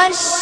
mas.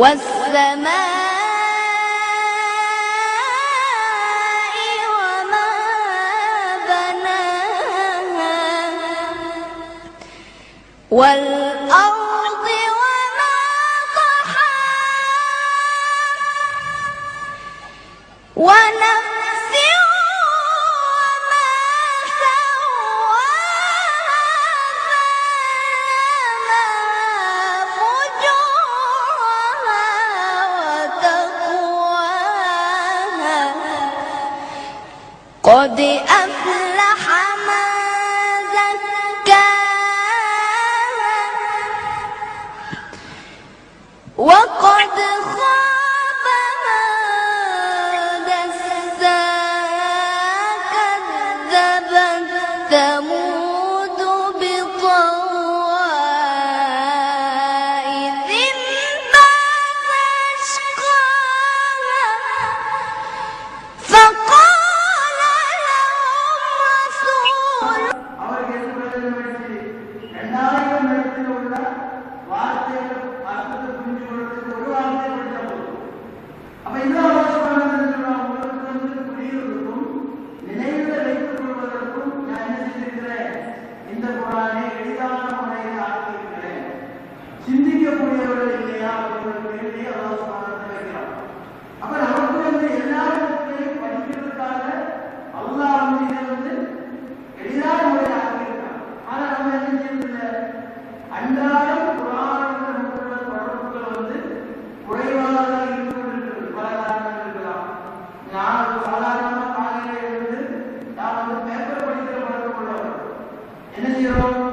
والسماء وما بناها قد أفلح ما زكاها وقد Nero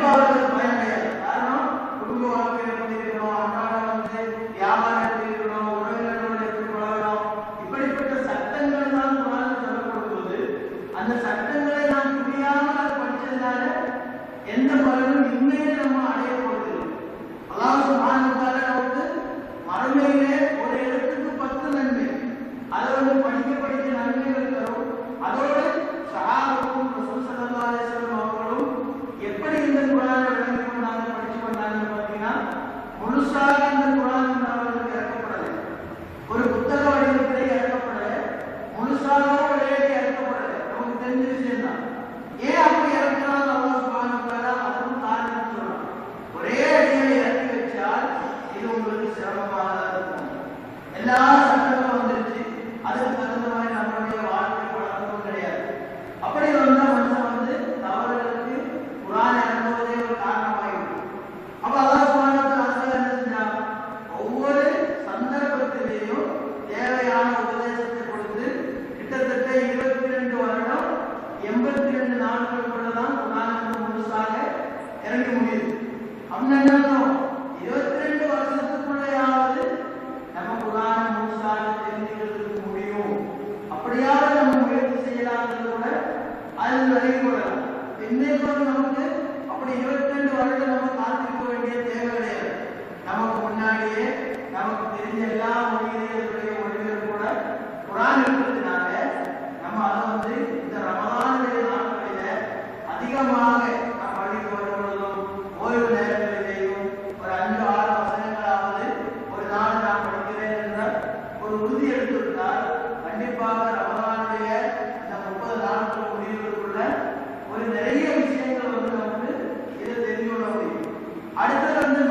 Father அடுத்தது வந்து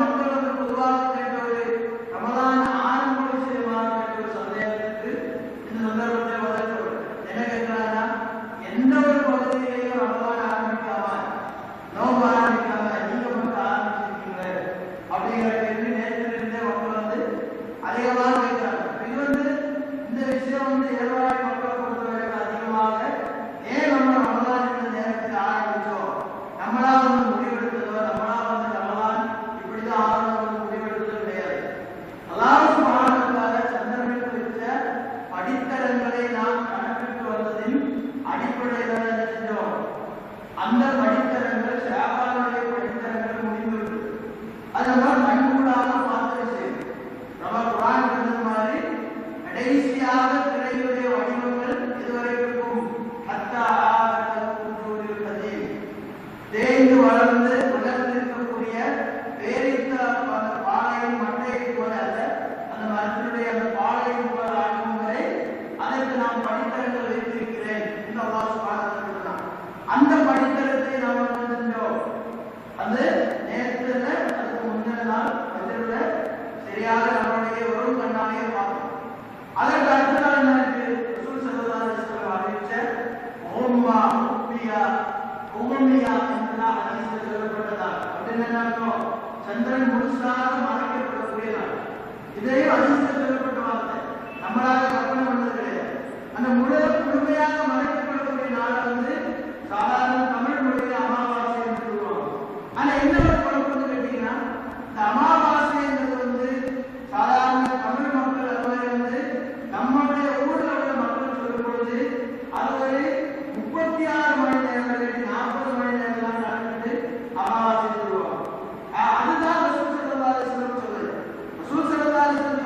பூமியா என்கிறா அதிசயம் சொல்லப்பட்டதா என்ன சந்திரன் முழுசாக மறைக்கப்படக்கூடிய நாள் இதே அதிசயம் சொல்லப்பட்ட வார்த்தை நம்மளால கற்பனை பண்ணது கிடையாது அந்த முழு முழுமையாக மறைக்க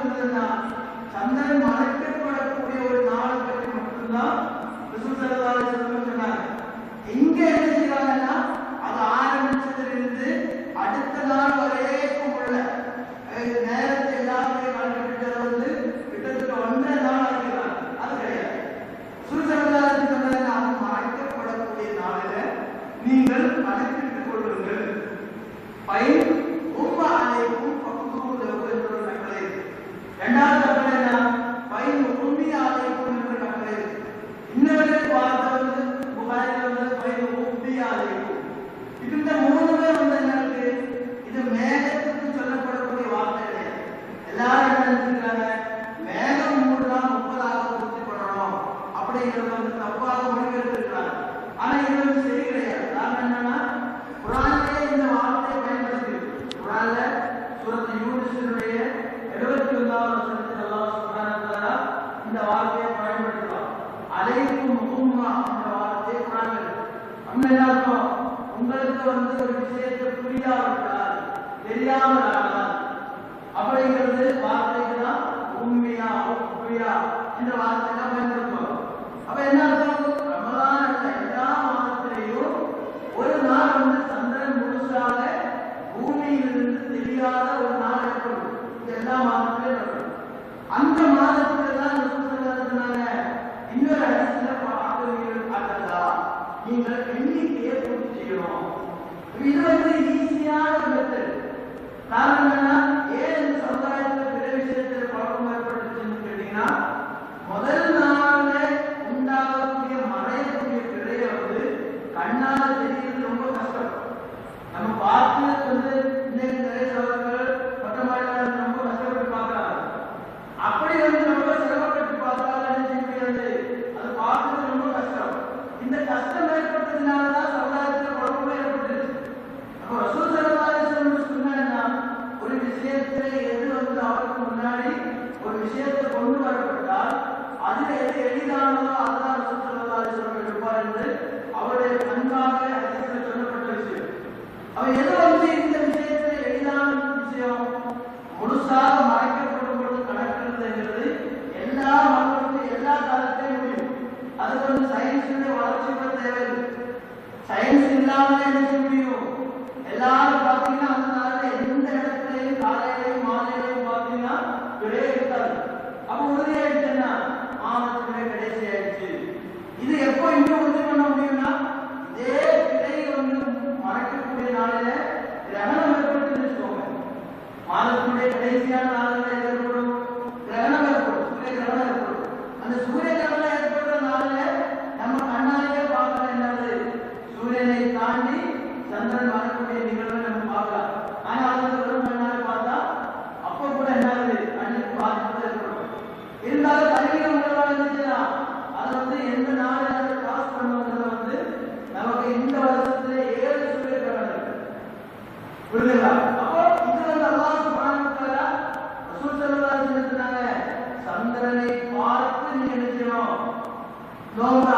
呢咱们在这块 அப்ப உறுதியாயிடுச்சுன்னா ஆனந்தமே கடைசி ஆயிடுச்சு. இது எப்போ இன்னும் உறுதி பண்ண முடியும்னா இதே பிழையை வந்து மறைக்கக்கூடிய நாளில கிரகணம் ஏற்படுத்தி வச்சுக்கோங்க. மாதத்துடைய கடைசியான ரசூல் செல்லா சொன்னாங்க சந்திரனை பார்த்து நீ நினைக்கணும் நோம்பு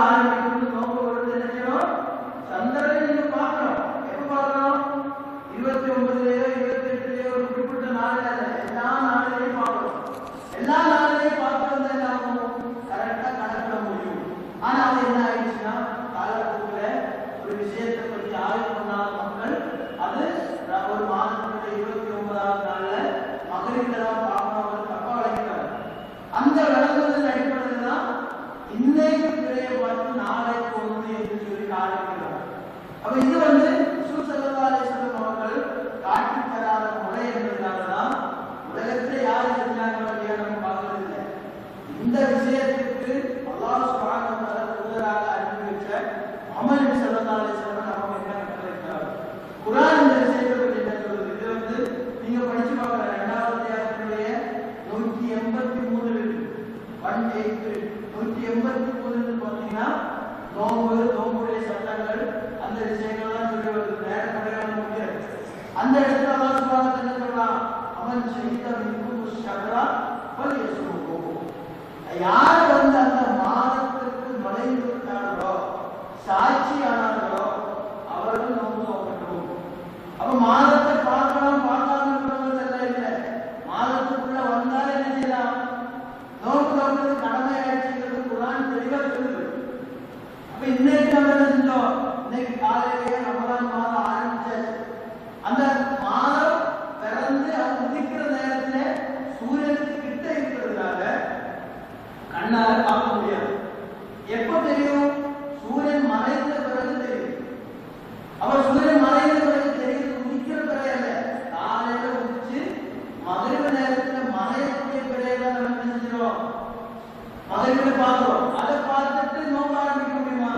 அதை பார்க்கிறோம் அதை பார்த்துட்டு நோக்க ஆரம்பிக்க முடியுமா?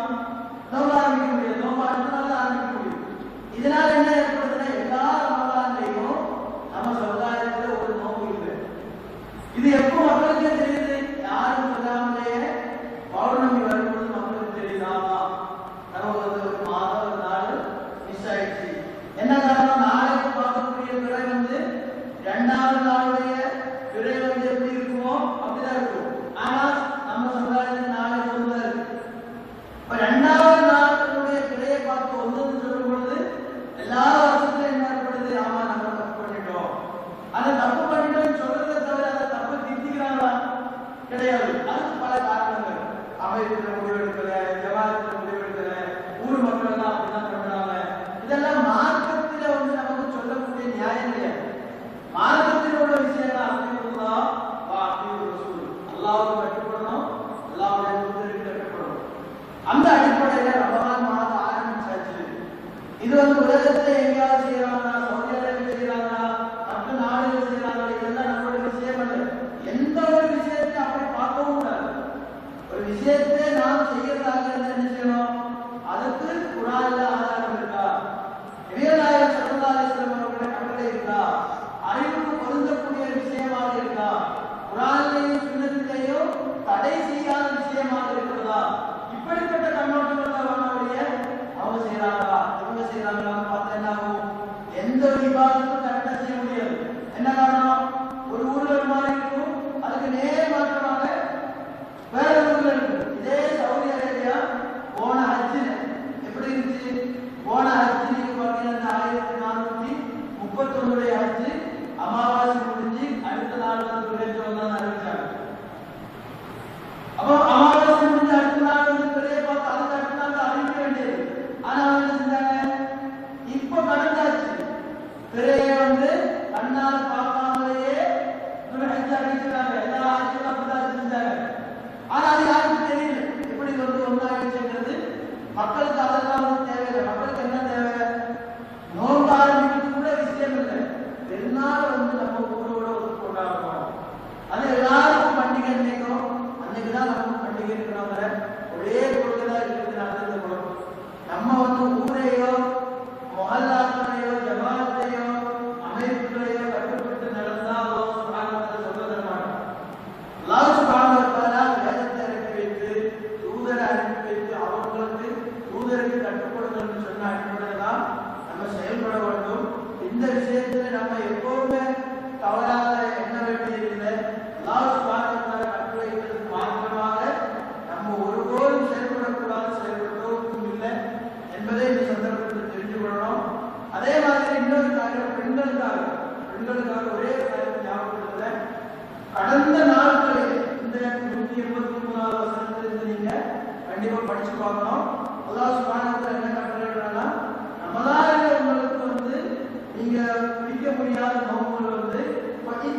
நோக்க ஆரம்பிக்க முடியாது. நோக்க அடுத்த நாள் ஆரம்பிக்க முடியும். இதனால என்ன?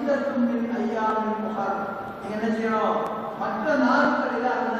பதித்தத்தும்பின் ஐயாவின் முகார் என்ன செய்யணும்? மற்ற நாட்களில் அந்த